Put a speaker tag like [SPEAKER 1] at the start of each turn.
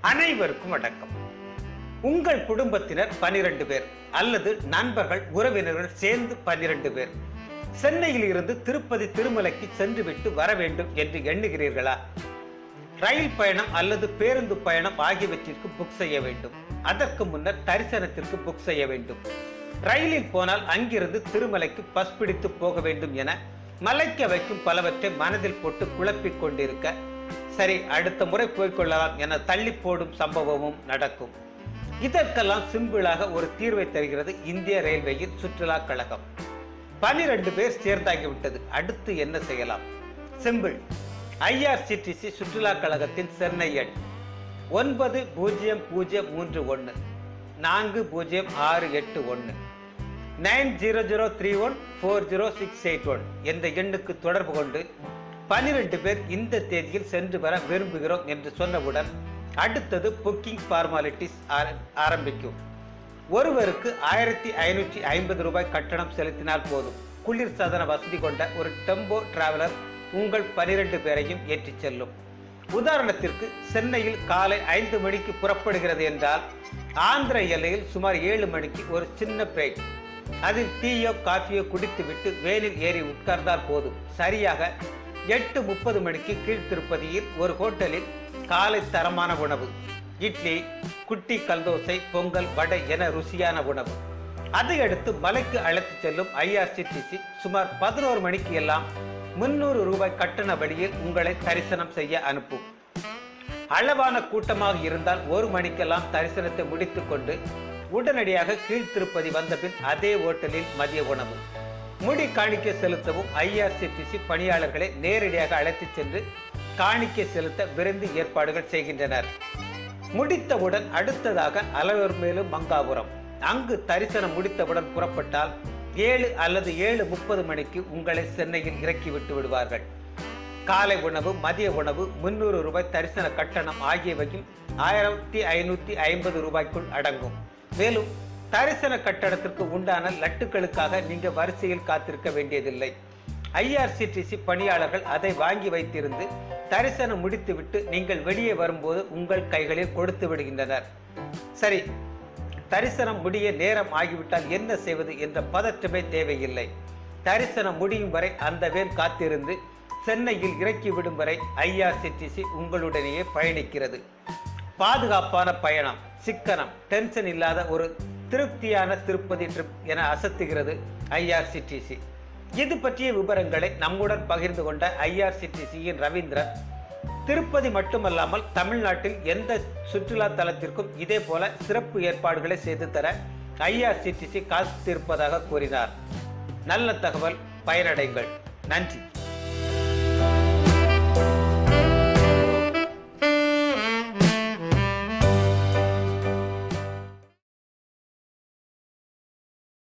[SPEAKER 1] அனைவருக்கும் வணக்கம். உங்கள் குடும்பத்தினர் பனிரெண்டு பேர் அல்லது நண்பர்கள் உறவினர்கள் சேர்ந்து பன்னிரண்டு பேர். சென்னையில் இருந்து திருப்பதி திருமலைக்கு சென்றுவிட்டு வர வேண்டும் என்று எண்ணுகிறீர்களா? ரயில் பயணம் அல்லது பேருந்து பயணம் ஆகியவற்றிற்கு புக் செய்ய வேண்டும். அதற்கு முன்னர் தரிசனத்திற்கு புக் செய்ய வேண்டும். ரயிலில் போனால் அங்கிருந்து திருமலைக்கு பஸ் பிடித்து போக வேண்டும் என மலைக்க வைக்கும் பலவற்றை மனதில் போட்டு குழப்பிக் கொண்டிருக்க சரி அடுத்த முறை போய்க்கொள்ளலாம் என தள்ளி போடும் சம்பவமும் நடக்கும். இதற்கெல்லாம் சிம்பிளாக ஒரு தீர்வை தருகிறது இந்திய ரயில்வேயின் சுற்றுலா கழகம். பனிரெண்டு பேர் சேர்ந்தாகிவிட்டது. அடுத்து என்ன செய்யலாம்? சிம்பிள் ஐஆர்சிடிசி சுற்றுலா கழகத்தின் சென்னை எண் ஒன்பது பூஜ்ஜியம் பூஜ்ஜியம் மூன்று ஒன்று நான்கு பூஜ்ஜியம் ஆறு எட்டு ஒன்று nine zero zero three one four zero six eight one என்ற எண்ணுக்கு தொடர்பு கொண்டு பனிரெண்டு பேர் இந்த தேதியில் சென்று வர விரும்புகிறோம் என்று சொன்னவுடன் அடுத்தது புக்கிங் ஃபார்மாலிட்டிஸ் ஆரம்பிக்கும். ஒருவருக்கு ஆயிரத்தி ஐநூற்றி ஐம்பது ரூபாய் கட்டணம் செலுத்தினால் போதும். குளிர் சாதன வசதி கொண்ட ஒரு டெம்போ டிராவலர் உங்கள் பனிரெண்டு பேரையும் ஏற்றிச் செல்லும். உதாரணத்திற்கு சென்னையில் காலை ஐந்து மணிக்கு புறப்படுகிறது என்றால் ஆந்திர எல்லையில் சுமார் ஏழு மணிக்கு ஒரு சின்ன பிரேக் அதில் டீயோ காஃபியோ குடித்துவிட்டு வேனில் ஏறி உட்கார்ந்தால் போதும். சரியாக எட்டு முப்பது மணிக்கு கீழ்த்திருப்பதியில் ஒரு ஹோட்டலில் காலை தரமான உணவு. இட்லி குட்டி கல்தோசை பொங்கல் வடை என ருசியான உணவு. அதையடுத்து மலைக்கு அழைத்து செல்லும் ஐஆர்சிடிசி சுமார் பதினோரு மணிக்கு எல்லாம் முன்னூறு ரூபாய் கட்டண வழியில் உங்களை தரிசனம் செய்ய அனுப்பும். அளவான கூட்டமாக இருந்தால் ஒரு மணிக்கெல்லாம் தரிசனத்தை முடித்துக்கொண்டு உடனடியாக கீழ்த்திருப்பதி வந்தபின் அதே ஓட்டலில் மதிய உணவு. முடி காணிக்கை செலுத்தவும் ஐஆர்சிடிசி பணியாளர்களை நேரடியாக அழைத்துச் சென்று காணிக்கை செலுத்த விருந்து ஏற்பாடுகள் செய்கின்றனர். முடித்தவுடன் அடுத்ததாக அலவர் மேலும் மங்காபுரம். அங்கு தரிசனம் முடித்தவுடன் புறப்பட்டால் ஏழு அல்லது ஏழு முப்பது மணிக்கு உங்களை சென்னையில் இறக்கி விட்டு விடுவார்கள். காலை உணவு மதிய உணவு முன்னூறு ரூபாய் தரிசன கட்டணம் ஆகியவையும் ஆயிரத்தி ஐநூத்தி ஐம்பது ரூபாய்க்குள் அடங்கும். மேலும் தரிசன கட்டணத்திற்கு உண்டான லட்டுக்களுக்காக நீங்க வரிசையில் காத்திருக்க வேண்டியதில்லை. ஐஆர்சிடிசி பணியாளர்கள் அதை வாங்கி வைத்திருந்து தரிசனம் முடித்துவிட்டு நீங்கள் வெளியே வரும்போது உங்கள் கைகளில் கொடுத்து விடுகின்றனர். சரி தரிசனம் முடிய நேரம் ஆகிவிட்டால் என்ன செய்வது என்ற பதற்றமே தேவையில்லை. தரிசனம் முடியும் வரை அந்த வேன் காத்திருந்து சென்னையில் இறக்கி விடும் வரை ஐஆர்சிடிசி உங்களுடனேயே பயணிக்கிறது. பாதுகாப்பான பயணம் சிக்கனம் டென்ஷன் இல்லாத ஒரு திருப்தியான திருப்பதி ட்ரிப் என அசத்துகிறது ஐஆர்சிடிசி இது பற்றிய விவரங்களை நம்முடன் பகிர்ந்து கொண்ட ஐஆர்சிடிசியின் ரவீந்திரன். திருப்பதி மட்டுமல்லாமல் தமிழ்நாட்டில் எந்த சுற்றுலா தலத்திற்கும் இதே போல சிறப்பு ஏற்பாடுகளை செய்து தர ஐஆர்சிடிசி காத்திருப்பதாக கூறினார். நல்ல தகவல் பயனடைங்கள். நன்றி.